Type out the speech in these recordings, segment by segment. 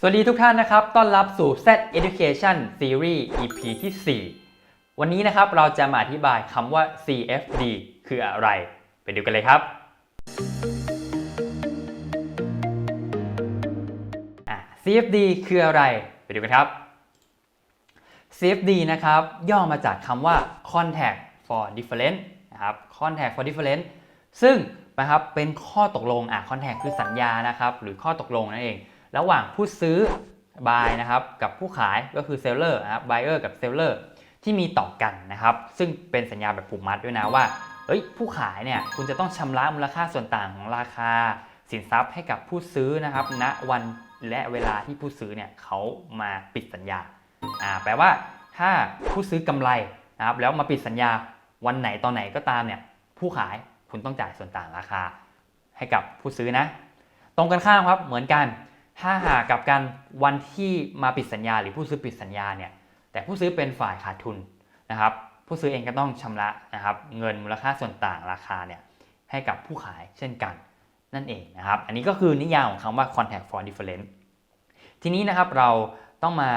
สวัสดีทุกท่านนะครับ ต้อนรับสู่ Z Education Series EP ที่ 4 วันนี้นะครับเราจะมาอธิบายคำว่า CFD คืออะไร ไปดูกันเลยครับอะ CFD คืออะไร ไปดูกันครับ CFD นะครับย่อมาจากคำว่า Contact for Difference นะครับ Contact for Difference ซึ่งนะครับเป็นข้อตกลงอะ Contact คือสัญญานะครับ หรือข้อตกลงนั่นเอง ระหว่างผู้ซื้อ buy นะครับกับผู้ขายก็คือ seller นะครับ buyer กับ seller ที่มีต่อกันนะครับ ซึ่งเป็นสัญญาแบบผูกมัดด้วยนะว่าเอ้ยผู้ขายเนี่ยคุณจะต้องชำระมูลค่าส่วนต่างของราคา สินทรัพย์ให้กับผู้ซื้อนะครับณวันและเวลาที่ผู้ซื้อเนี่ยเขามาปิดสัญญาอ่าแปลว่าถ้าผู้ซื้อกำไรนะครับแล้วมาปิดสัญญาวันไหนตอนไหนก็ตามเนี่ยผู้ขายคุณต้องจ่ายส่วนต่างราคา ให้กับผู้ซื้อนะ ตรงกันข้ามครับเหมือนกัน ถ้าหากกับการวันที่มาปิดสัญญา หรือผู้ซื้อปิดสัญญาเนี่ยแต่ผู้ซื้อเป็นฝ่ายขาดทุนนะครับ ผู้ซื้อเองก็ต้องชำระนะครับ เงินมูลค่าส่วนต่างราคาเนี่ยให้กับผู้ขายเช่นกันนั่นเองนะครับ อันนี้ก็คือนิยามของคำว่า contact for difference ทีนี้นะครับเราต้องมา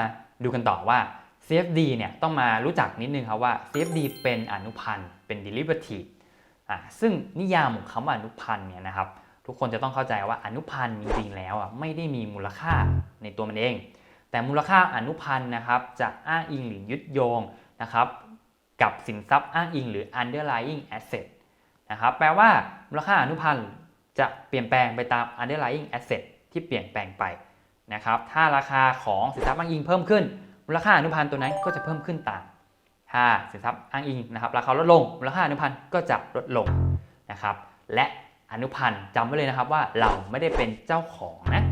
ดูกันต่อว่า CFD เนี่ยต้องมารู้จักนิดนึงครับว่า CFD เป็นอนุพันธ์เป็น derivative อ่าซึ่งนิยามของคำว่าอนุพันธ์เนี่ยนะครับ ทุกคนจะต้องเข้าใจว่าอนุพันธ์จริงๆแล้วอะไม่ได้มีมูลค่าในตัวมันเอง แต่มูลค่าอนุพันธ์นะครับจะอ้างอิงหรือยึดโยงนะครับกับสินทรัพย์อ้างอิงหรือ underlying asset นะครับแปลว่ามูลค่าอนุพันธ์จะเปลี่ยนแปลงไปตาม underlying asset ที่เปลี่ยนแปลงไปนะครับถ้าราคาของสินทรัพย์อ้างอิงเพิ่มขึ้น มูลค่าอนุพันธ์ตัวนั้นก็จะเพิ่มขึ้นตามถ้าสินทรัพย์อ้างอิงนะครับราคาลดลงมูลค่าอนุพันธ์ก็จะลดลงนะครับและ อนุพันธ์จำไว้เลยนะครับว่าเราไม่ได้เป็นเจ้าของนะ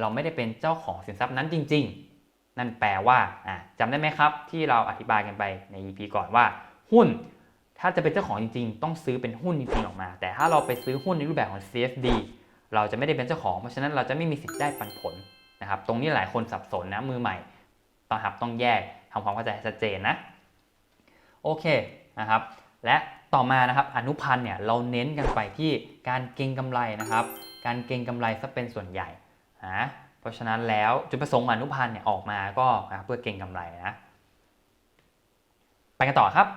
เราไม่ได้เป็นเจ้าของสินทรัพย์นั้นจริง ๆ นั่นแปลว่าอ่าจำได้ไหมครับ ที่เราอธิบายกันไปใน EP ก่อนว่า หุ้น ถ้าจะเป็นเจ้าของจริง ๆ ต้องซื้อเป็นหุ้นจริงๆออกมา แต่ถ้าเราไปซื้อหุ้นในรูปแบบของ CFD เราจะไม่ได้เป็นเจ้าของ เพราะฉะนั้นเราจะไม่มีสิทธิ์ได้ปันผลนะครับ ตรงนี้หลายคนสับสนนะมือใหม่ต้องหับต้องแยกทำความเข้าใจให้ชัดเจนนะ โอเคนะครับ และ ต่อมานะครับอนุพันธ์เนี่ยเราเน้นกันไปที่การเก็งกำไรนะครับ การเก็งกำไรซะเป็นส่วนใหญ่นะเพราะฉะนั้นแล้วจุดประสงค์อนุพันธ์เนี่ยออกมาก็นะเพื่อเก็งกำไรนะไปกันต่อครับ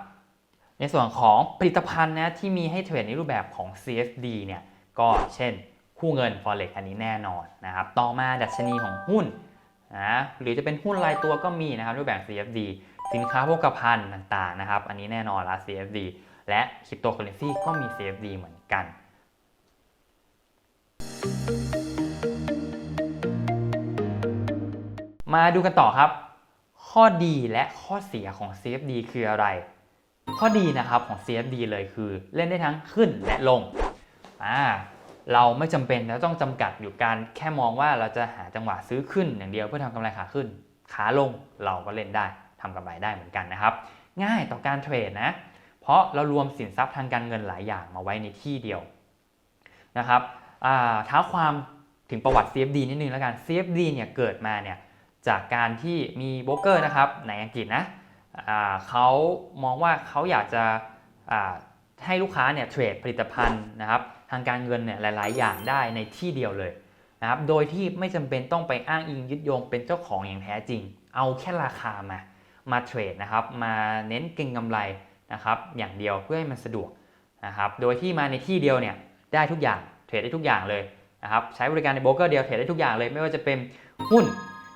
ในส่วนของผลิตภัณฑ์นะที่มีให้เทรดในรูปแบบของ CFD เนี่ยก็เช่น คู่เงิน Forex อันนี้แน่นอนนะครับต่อมาดัชนีของหุ้น นะหรือจะเป็นหุ้นรายตัวก็มีนะครับรูปแบบ CFD สินค้าโภคภัณฑ์ต่างๆนะครับ อันนี้แน่นอนละ CFD และคริปโตเคอเรนซีก็มี CFD เหมือนกัน มาดูกันต่อครับ ข้อดีและข้อเสียของ CFD คืออะไร ข้อดีนะครับของ CFD เลยคือเล่นได้ทั้งขึ้นและลงอ่า เราไม่จำเป็นจะต้องจำกัดอยู่การแค่มองว่าเราจะหาจังหวะซื้อขึ้นอย่างเดียวเพื่อทำกำไรขาขึ้น ขาลงเราก็เล่นได้ทำกำไรได้เหมือนกันนะครับ ง่ายต่อการเทรดนะ เพราะเรารวมสินทรัพย์ทางการเงินหลายอย่างมาไว้ในที่เดียวนะครับท้าความถึงประวัติ CFD นิดนึงแล้วกัน CFD เนี่ยเกิดมาเนี่ยจากการที่มีโบรกเกอร์นะครับในอังกฤษนะเขามองว่าเขาอยากจะให้ลูกค้าเนี่ยเทรดผลิตภัณฑ์นะครับ ทางการเงินเนี่ยหลาย ๆ อย่างได้ในที่เดียวเลยนะครับ โดยที่ไม่จำเป็นต้องไปอ้างอิงยึดโยงเป็นเจ้าของอย่างแท้จริง เอาแค่ราคามา มาเทรดนะครับ มาเน้นเก็งกำไรนะครับ อย่างเดียวเพื่อให้มันสะดวกนะครับ โดยที่มาในที่เดียวเนี่ยได้ทุกอย่าง เทรดได้ทุกอย่างเลยนะครับ ใช้บริการในโบรกเกอร์เดียวเทรดได้ทุกอย่างเลย ไม่ว่าจะเป็นหุ้น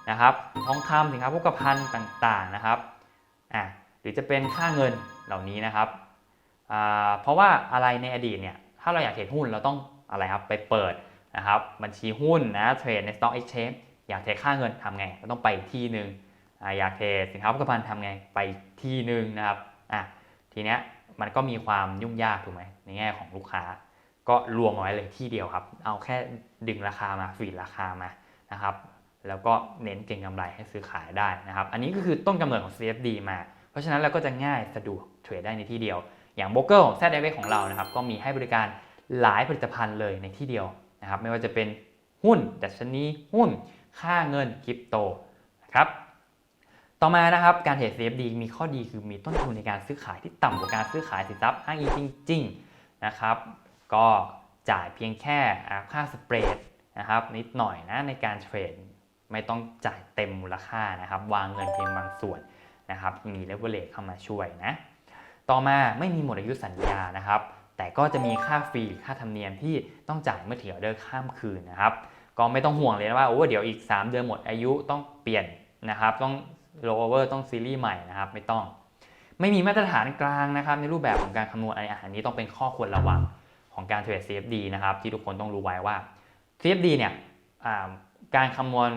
นะครับ ทองคำสินค้าโภคภัณฑ์ต่าง ๆ นะครับ อะหรือจะเป็นค่าเงินเหล่านี้นะครับอ่าเพราะว่าอะไรในอดีตเนี่ย ถ้าเราอยากเทรดหุ้นเราต้องอะไรครับไปเปิดนะครับบัญชีหุ้นนะเทรดใน Stock Exchange อยากเทรดค่าเงินทำไงก็ต้องไปที่หนึ่งอยากเทรดสินค้าโภคภัณฑ์ทำไงไปที่หนึ่งนะครับอะทีเนี้ยมันก็มีความยุ่งยากถูกไหมในแง่ของลูกค้า ก็รวมเอาไว้เลยที่เดียวครับ เอาแค่ดึงราคามาฟีดราคามานะครับแล้วก็เน้นเก็งกำไรให้ซื้อขายได้นะครับ อันนี้ก็คือต้นกำเนิดของ CFD มา เพราะฉะนั้นเราก็จะง่ายสะดวกเทรดได้ในที่เดียว อย่างโบรกเกอร์ของ z d x ของเรานะครับก็มีให้บริการหลายผลิตภัณฑ์เลยในที่เดียวนะครับไม่ว่าจะเป็นหุ้นดัชนีหุ้น ค่าเงินคริปโตนะครับต่อมานะครับการเทรด CFD มีข้อดีคือมีต้นทุนในการซื้อขายที่ต่ำกว่าการซื้อขายสินทรัพย์อ้างอิงจริงๆนะครับก็จ่ายเพียงแค่ค่าสเปรดนะครับนิดหน่อยนะในการเทรดไม่ต้องจ่ายเต็มมูลค่านะครับ วางเงินเพียงบางส่วนนะครับ มีเลเวลเลเข้ามาช่วยนะ ต่อมาไม่มีหมดอายุสัญญานะครับ แต่ก็จะมีค่าฟรีค่าธรรมเนียมที่ต้องจ่ายเมื่อถือออเดอร์ข้ามคืนนะครับ ก็ไม่ต้องห่วงเลยนะว่าโอ้เดี๋ยวอีก 3 เดือนหมดอายุต้องเปลี่ยนนะครับ ต้องโลเวอร์ต้องซีรีส์ใหม่นะครับ ไม่ต้อง ไม่มีมาตรฐานกลางนะครับ ในรูปแบบของการคำนวณอะไรอันนี้ต้องเป็นข้อควรระวังของการเทรด CFD นะครับ ที่ทุกคนต้องรู้ไว้ว่า CFD เนี่ยการคำนวณ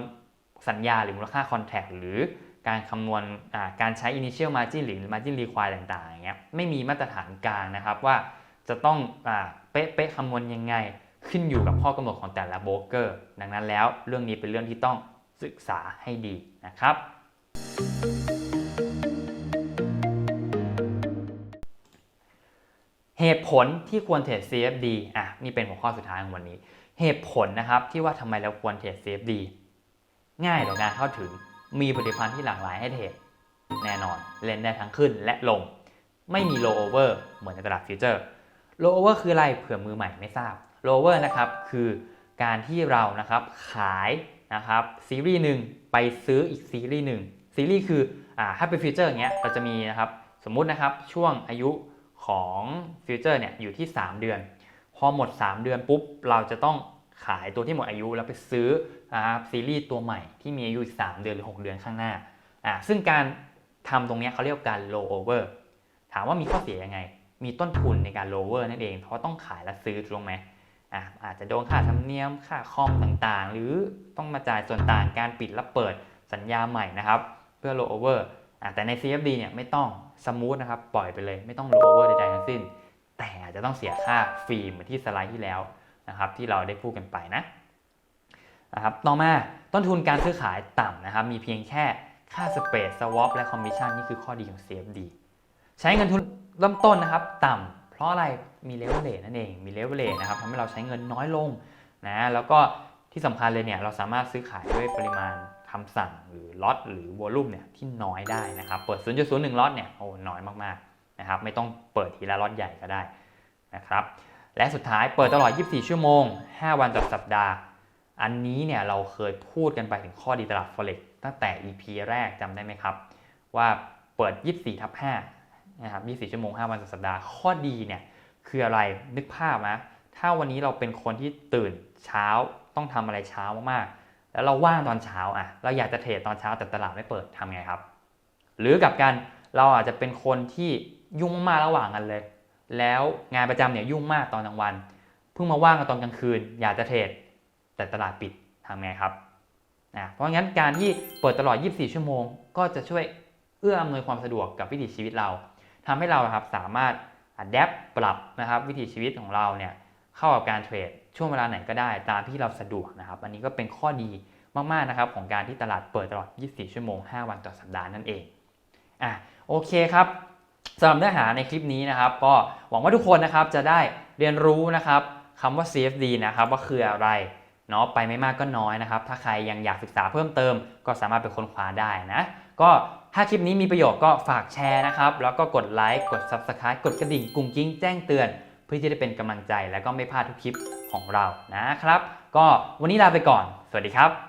สัญญาหรือมูลค่า contract หรือ การคำนวณการใช้ initial margin หรือ margin require ต่างๆอย่างเงี้ยไม่มีมาตรฐานกลางนะครับว่าจะต้องอเป๊ะๆคำนวณยังไงขึ้นอยู่กับข้อกำหนดของแต่ละโบรกเกอร์ ดังนั้นแล้วเรื่องนี้เป็นเรื่องที่ต้องศึกษาให้ดีนะครับ เหตุผลที่ควรเทรด CFD อะนี่เป็นหัวข้อสุดท้ายของวันนี้ เหตุผลนะครับที่ว่าทำไมเราควรเทรด CFD ง่ายต่อการเข้าถึง มีผลิตภัณฑ์ที่หลากหลายให้เทรดแน่นอนเล่นได้ทั้งขึ้นและลง ไม่มี low over เหมือนในตลาดฟิวเจอร์ low over คืออะไรเผื่อมือใหม่ไม่ทราบ low over นะครับคือการที่เรานะครับขายนะครับซีรีส์หนึ่งไปซื้ออีกซีรีส์หนึ่งซีรีส์คืออ่าถ้าเป็นฟิวเจอร์อย่างเงี้ยเราจะมีนะครับสมมุตินะครับช่วงอายุของฟิวเจอร์เนี่ยอยู่ที่ 3 เดือน พอหมด 3 เดือนปุ๊บเราจะต้อง ขายตัวที่หมดอายุแล้วไปซื้อนะครับซีรีส์ตัวใหม่ที่มีอายุอีก3เดือนหรือ 6 เดือนข้างหน้าอ่าซึ่งการทำตรงนี้เขาเรียกการ low over ถามว่ามีข้อเสียยังไง มีต้นทุนในการ lower นั่นเอง เพราะต้องขายและซื้อถูกต้องไหมอะอาจจะโดนค่าธรรมเนียมค่าคอมต่างๆ หรือต้องมาจ่ายส่วนต่างการปิดและเปิดสัญญาใหม่นะครับเพื่อ low over อะแต่ใน CFD เนี่ยไม่ต้องสมูทนะครับปล่อยไปเลย ไม่ต้อง low over ใดๆทั้งสิ้น แต่อาจจะต้องเสียค่าฟรีเหมือนที่สไลด์ที่แล้ว นะครับที่เราได้พูดกันไปนะนะครับต่อมาต้นทุนการซื้อขายต่ำนะครับมีเพียงแค่ค่าสเปซสวอปและคอมมิชชั่นนี่คือข้อดีของ CFD ใช้เงินทุนเริ่มต้นนะครับต่ำเพราะอะไรมีเลเวลเลนั่นเองมีเลเวลเลนะครับทำให้เราใช้เงินน้อยลงนะแล้วก็ที่สำคัญเลยเนี่ยเราสามารถซื้อขายด้วยปริมาณคำสั่งหรือล็อตหรือวอลลุ่มเนี่ยที่น้อยได้นะครับเปิด 0.01 ล็อตเนี่ยโอ้น้อยมากๆนะครับไม่ต้องเปิดทีละล็อตใหญ่ก็ได้นะครับ และสุดท้ายเปิดตลอด 24 ชั่วโมง 5 วันต่อสัปดาห์ อันนี้เนี่ยเราเคยพูดกันไปถึงข้อดีตลาด forex ตั้งแต่ EP แรกจำได้ไหมครับ ว่าเปิด 24 ทับ5นะครับ 24 ชั่วโมง 5 วันต่อสัปดาห์ ข้อดีเนี่ยคืออะไรนึกภาพนะถ้าวันนี้เราเป็นคนที่ตื่นเช้าต้องทำอะไรเช้ามากๆ แล้วเราว่างตอนเช้าอะเราอยากจะเทรดตอนเช้าแต่ตลาดไม่เปิดทำไงครับ หรือกลับกันเราอาจจะเป็นคนที่ยุ่งมากๆระหว่างกันเลย แล้วงานประจำเนี่ยยุ่งมากตอนกลางวัน เพิ่งมาว่างตอนกลางคืน อยากจะเทรดแต่ตลาดปิดทำไงครับนะเพราะงั้นการที่เปิดตลอด 24 ชั่วโมง ก็จะช่วยเอื้ออำนวยความสะดวกกับวิถีชีวิตเราทำให้เราครับสามารถอัดแอปปรับนะครับวิถีชีวิตของเราเนี่ยเข้ากับการเทรดช่วงเวลาไหนก็ได้ตามที่เราสะดวกนะครับ อันนี้ก็เป็นข้อดีมากๆนะครับของการที่ตลาดเปิดตลอด 24 ชั่วโมง 5 วันต่อสัปดาห์นั่นเองอะโอเคครับ สำหรับเนื้อหาในคลิปนี้นะครับ ก็หวังว่าทุกคนนะครับจะได้เรียนรู้นะครับคำว่า CFD นะครับว่าคืออะไรเนาะไปไม่มากก็น้อยนะครับ ถ้าใครยังอยากศึกษาเพิ่มเติม ก็สามารถไปค้นคว้าได้นะ ก็ถ้าคลิปนี้มีประโยชน์ก็ฝากแชร์นะครับ แล้วก็กดไลค์กด Subscribe กดกระดิ่งกุ้งกิ้งแจ้งเตือน เพื่อที่จะเป็นกำลังใจและก็ไม่พลาดทุกคลิปของเรานะครับ ก็วันนี้ลาไปก่อน สวัสดีครับ